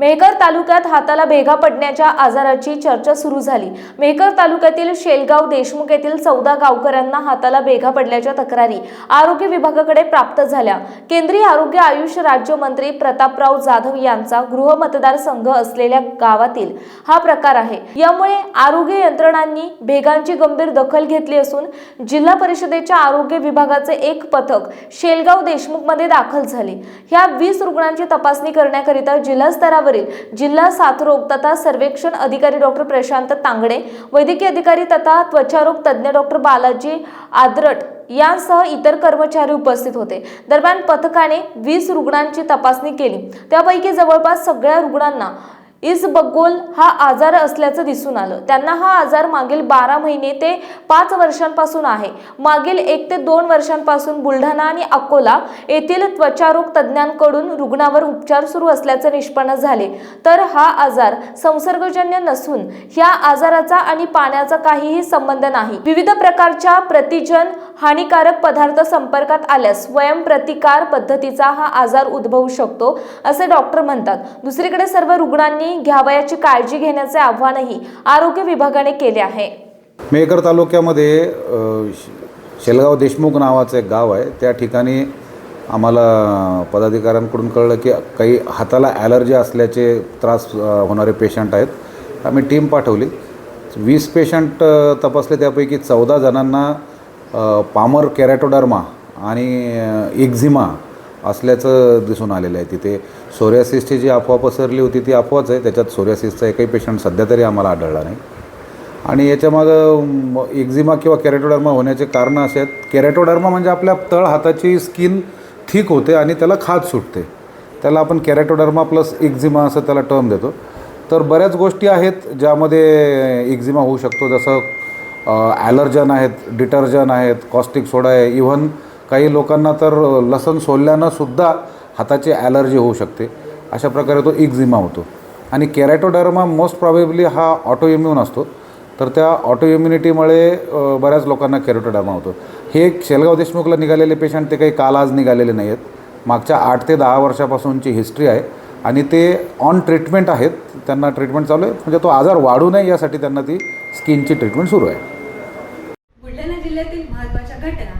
मेहकर तालुक्यात हाताला भेगा पडण्याच्या आजाराची चर्चा सुरू झाली. मेहकर तालुक्यातील शेलगाव देशमुख येथील चौदा गावकऱ्यांना हाताला भेगा पडल्याच्या तक्रारी आरोग्य विभागाकडे प्राप्त झाल्या. केंद्रीय आरोग्य आयुष राज्यमंत्री प्रतापराव जाधव यांचा गृह मतदारसंघ असलेल्या गावातील हा प्रकार आहे. यामुळे आरोग्य यंत्रणांनी भेगांची गंभीर दखल घेतली असून जिल्हा परिषदेच्या आरोग्य विभागाचे एक पथक शेलगाव देशमुखमध्ये दाखल झाले. ह्या वीस रुग्णांची तपासणी करण्याकरिता जिल्हा स्तरावरील जिल्हा साथरोग तथा सर्वेक्षण अधिकारी डॉक्टर प्रशांत तांगडे वैद्यकीय अधिकारी तथा त्वचारोग तज्ज्ञ डॉक्टर बालाजी आदरट यांसह इतर कर्मचारी उपस्थित होते. दरम्यान पथकाने वीस रुग्णांची तपासणी केली. त्यापैकी जवळपास सगळ्या रुग्णांना इस्बगोल हा आजार असल्याचं दिसून आलं. त्यांना हा आजार मागील बारा महिने ते पाच वर्षांपासून आहे. मागील एक ते दोन वर्षांपासून बुलढाणा आणि अकोला येथील त्वचारोग तज्ज्ञांकडून रुग्णावर उपचार सुरू असल्याचे निष्पन्न झाले. तर हा आजार संसर्गजन्य नसून ह्या आजाराचा आणि पाण्याचा काहीही संबंध नाही. विविध प्रकारच्या प्रतिजन हानिकारक पदार्थ संपर्कात आल्यास स्वयंप्रतिकार पद्धतीचा हा आजार उद्भवू शकतो असे डॉक्टर म्हणतात. दुसरीकडे सर्व रुग्णांनी घ्यावयाची काळजी घेण्याचे आव्हानही आरोग्य विभागाने केले आहे. मेहकर तालुक्यामध्ये शेलगाव देशमुख नावाचं एक गाव आहे. त्या ठिकाणी आम्हाला पदाधिकाऱ्यांकडून कळलं की काही हाताला ॲलर्जी असल्याचे त्रास होणारे पेशंट आहेत. आम्ही टीम पाठवली. वीस पेशंट तपासले. त्यापैकी चौदा जणांना पामर कॅरेटोडर्मा आणि एक्झिमा असल्याचं दिसून आलेलं आहे. तिथे सोर्यासिसची जी अफवा पसरली होती ती अफवाच आहे. त्याच्यात सोरियासिसचा एकही पेशंट सध्या तरी आम्हाला आढळला नाही. आणि याच्यामागं एक्झिमा किंवा कॅरेटोडर्मा होण्याचे कारणं असे आहेत. कॅरेटोडर्मा म्हणजे आपल्या तळ हाताची स्किन ठीक होते आणि त्याला खाज सुटते. त्याला आपण कॅरेटोडर्मा प्लस एक्झिमा असं त्याला टर्म देतो. तर बऱ्याच गोष्टी आहेत ज्यामध्ये एक्झिमा होऊ शकतो. जसं ॲलर्जन आहेत डिटर्जन आहेत कॉस्टिक सोडा आहे. इव्हन काही लोकांना तर लसण सोलल्यानंसुद्धा हाताची ॲलर्जी होऊ शकते. अशा प्रकारे तो इक्झिमा होतो. आणि कॅरॅटोडर्मा मोस्ट प्रॉबेबली हा ऑटो इम्युन असतो. तर त्या ऑटो इम्युनिटीमुळे बऱ्याच लोकांना कॅरॅटोडर्मा होतो. हे एक शेलगाव देशमुखला निघालेले पेशंट ते काही काल आज निघालेले नाही आहेत मागच्या आठ ते दहा वर्षापासूनची हिस्ट्री आहे. आणि ते ऑन ट्रीटमेंट आहेत. त्यांना ट्रीटमेंट चालू आहे. म्हणजे तो आजार वाढू नये यासाठी त्यांना ती स्किनची ट्रीटमेंट सुरू आहे. बुलढाणा जिल्ह्यातील महत्त्वाच्या घटना.